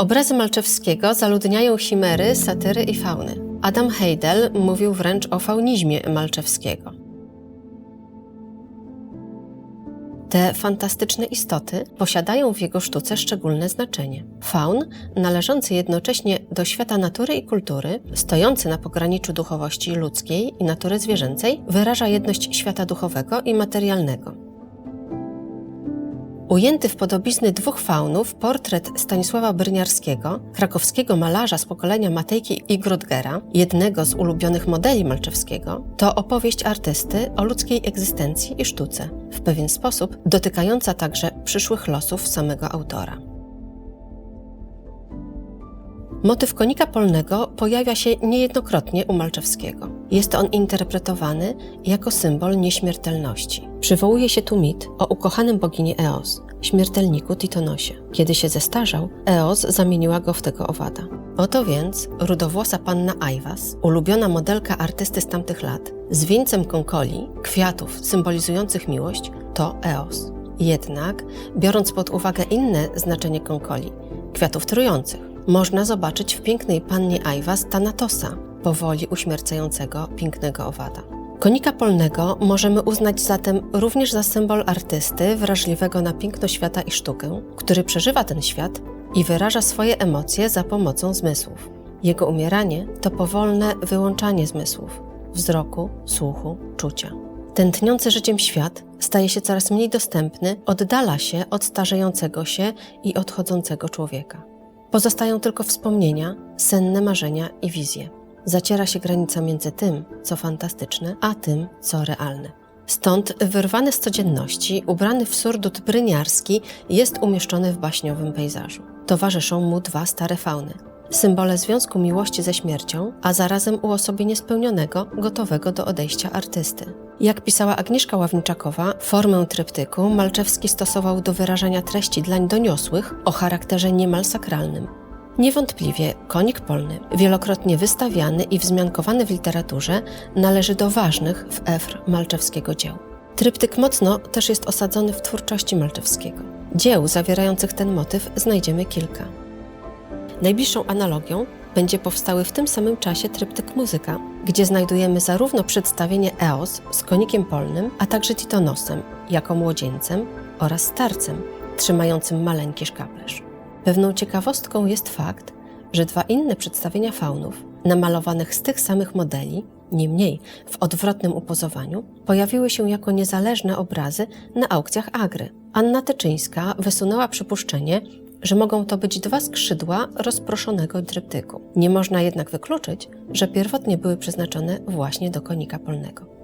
Obrazy Malczewskiego zaludniają chimery, satyry i fauny. Adam Heidel mówił wręcz o faunizmie Malczewskiego. Te fantastyczne istoty posiadają w jego sztuce szczególne znaczenie. Faun, należący jednocześnie do świata natury i kultury, stojący na pograniczu duchowości ludzkiej i natury zwierzęcej, wyraża jedność świata duchowego i materialnego. Ujęty w podobizny dwóch faunów portret Stanisława Bryniarskiego, krakowskiego malarza z pokolenia Matejki i Grudgera, jednego z ulubionych modeli Malczewskiego, to opowieść artysty o ludzkiej egzystencji i sztuce, w pewien sposób dotykająca także przyszłych losów samego autora. Motyw konika polnego pojawia się niejednokrotnie u Malczewskiego. Jest on interpretowany jako symbol nieśmiertelności. Przywołuje się tu mit o ukochanym bogini Eos, śmiertelniku Titonosie. Kiedy się zestarzał, Eos zamieniła go w tego owada. Oto więc rudowłosa panna Ajwas, ulubiona modelka artysty z tamtych lat, z wieńcem konkoli, kwiatów symbolizujących miłość, to Eos. Jednak, biorąc pod uwagę inne znaczenie konkoli, kwiatów trujących, można zobaczyć w pięknej pannie Ajwas Tanatosa, powoli uśmiercającego pięknego owada. Konika polnego możemy uznać zatem również za symbol artysty wrażliwego na piękno świata i sztukę, który przeżywa ten świat i wyraża swoje emocje za pomocą zmysłów. Jego umieranie to powolne wyłączanie zmysłów wzroku, słuchu, czucia. Tętniący życiem świat staje się coraz mniej dostępny, oddala się od starzejącego się i odchodzącego człowieka. Pozostają tylko wspomnienia, senne marzenia i wizje. Zaciera się granica między tym, co fantastyczne, a tym, co realne. Stąd wyrwany z codzienności, ubrany w surdut bryniarski, jest umieszczony w baśniowym pejzażu. Towarzyszą mu dwa stare fauny. Symbole związku miłości ze śmiercią, a zarazem uosobienie spełnionego, gotowego do odejścia artysty. Jak pisała Agnieszka Ławniczakowa, formę tryptyku Malczewski stosował do wyrażania treści dlań doniosłych o charakterze niemal sakralnym. Niewątpliwie konik polny, wielokrotnie wystawiany i wzmiankowany w literaturze, należy do ważnych w Efr Malczewskiego dzieł. Tryptyk mocno też jest osadzony w twórczości Malczewskiego. Dzieł zawierających ten motyw znajdziemy kilka. Najbliższą analogią będzie powstały w tym samym czasie tryptyk Muzyka, gdzie znajdujemy zarówno przedstawienie Eos z konikiem polnym, a także Titonosem jako młodzieńcem oraz starcem trzymającym maleńki szkaplerz. Pewną ciekawostką jest fakt, że dwa inne przedstawienia faunów, namalowanych z tych samych modeli, niemniej w odwrotnym upozowaniu, pojawiły się jako niezależne obrazy na aukcjach Agry. Anna Tyczyńska wysunęła przypuszczenie, że mogą to być dwa skrzydła rozproszonego tryptyku. Nie można jednak wykluczyć, że pierwotnie były przeznaczone właśnie do konika polnego.